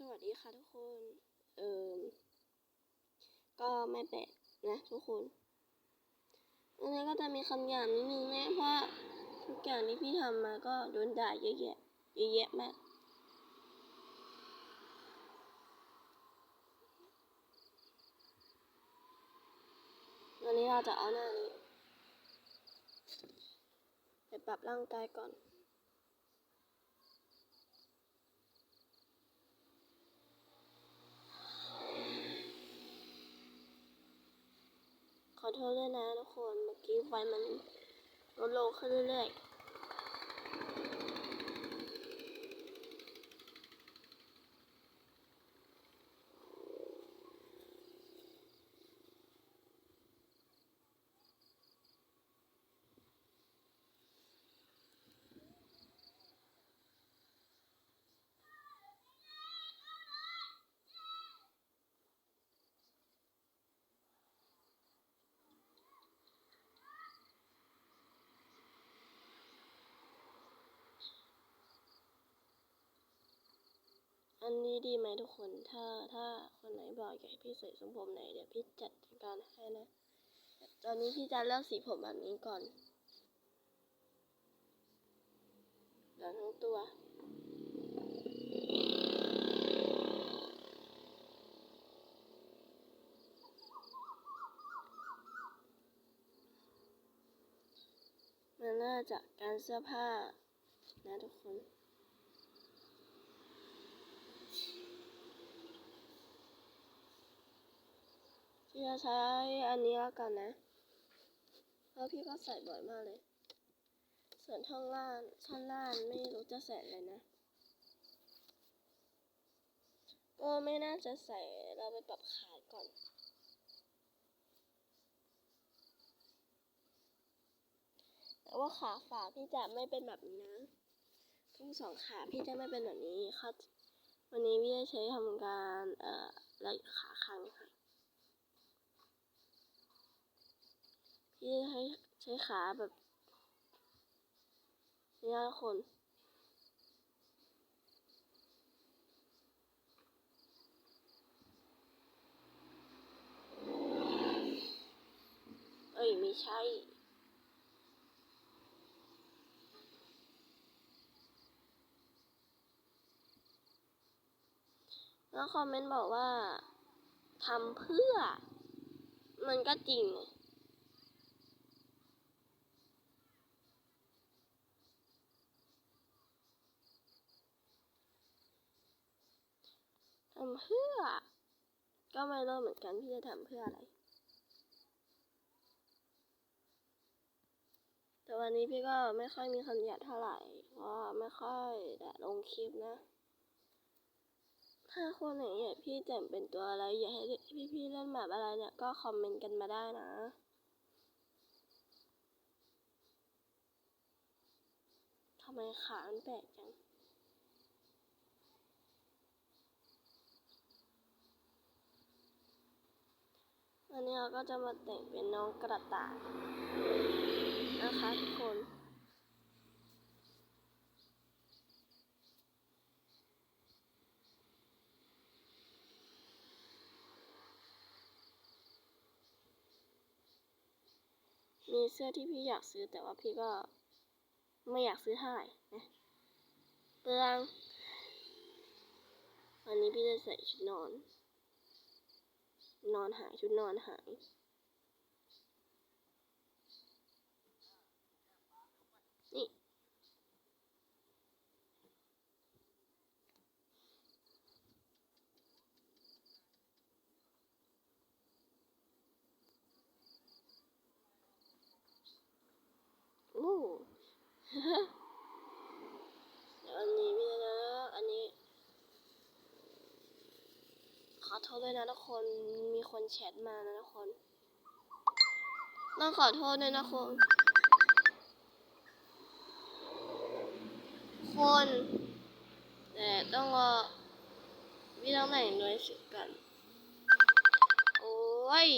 สวัสดีค่ะทุกคน เออก็ไม่แปลกนะทุกคน อันนี้ก็จะมีคำหยาบนิดนึงนะเพราะทุกอย่างที่พี่ทำมาก็โดนด่าเยอะแยะเยอะแยะมาก วันนี้เราจะเอาหน้านี้ไปปรับร่างกายก่อน ขอโทษด้วยนะทุกคน เมื่อกี้ไฟมันลดลงขึ้นเรื่อยๆ อันนี้ดีไหมทุกคน ถ้าถ้าคนไหนบอกอยากให้พี่ใส่ทรงผมไหนเดี๋ยวพี่จัดการให้นะ ตอนนี้พี่จะเลือกสีผมแบบนี้ก่อนเหลืองทั้งตัวมันน่าจะการเสื้อผ้านะทุกคน พี่จะใช้อันนี้แล้วกันนะ เพราะพี่ก็ใส่บ่อยมากเลย ส่วนท่อนล่างท่อนล่างไม่รู้จะใส่อะไรนะ ก็ไม่น่าจะใส่เราไปปรับขายก่อนแต่ว่าขาฝาพี่จะไม่เป็นแบบนี้นะทั้งสองขาพี่จะไม่เป็นแบบนี้ค่ะวันนี้พี่จะใช้ทำการเอ่อแล้วขาข้างค่ะ พี่ใช้ใช้ขาแบบนี่นะคนเอ้ย ไม่ใช่แล้วคอมเมนต์บอกว่าทำเพื่อ มันก็จริง ทำเพื่อ ก็ไม่รู้เหมือนกันพี่จะทำเพื่ออะไร แต่วันนี้พี่ก็ไม่ค่อยมีคำหยาบเท่าไหร่เพราะไม่ค่อยได้ลงคลิปนะ ถ้าคนไหนอยากพี่แต่งเป็นตัวอะไร อยากให้พี่พี่ๆเล่นแบบอะไรเนี่ย ก็คอมเมนต์กันมาได้นะทำไมขามันแปลกจัง วันนี้เราก็จะมาแต่งเป็นน้องกระต่ายนะคะทุกคน มีเสื้อที่พี่อยากซื้อแต่ว่าพี่ก็ไม่อยากซื้อเท่าไหร่นะเปลือง วันนี้พี่จะใส่ชุดนอน นอนหายชุดนอนหายนี่โอ้ เดี๋ยวอันนี้พี่จะอันนี้ ขอ โทษด้วยนะทุกคน มีคนแชทมานะทุกคน ต้องขอโทษด้วยนะคน คนแต่ต้องรอพี่ต้องแต่งด้วยสิกัน โอ้ย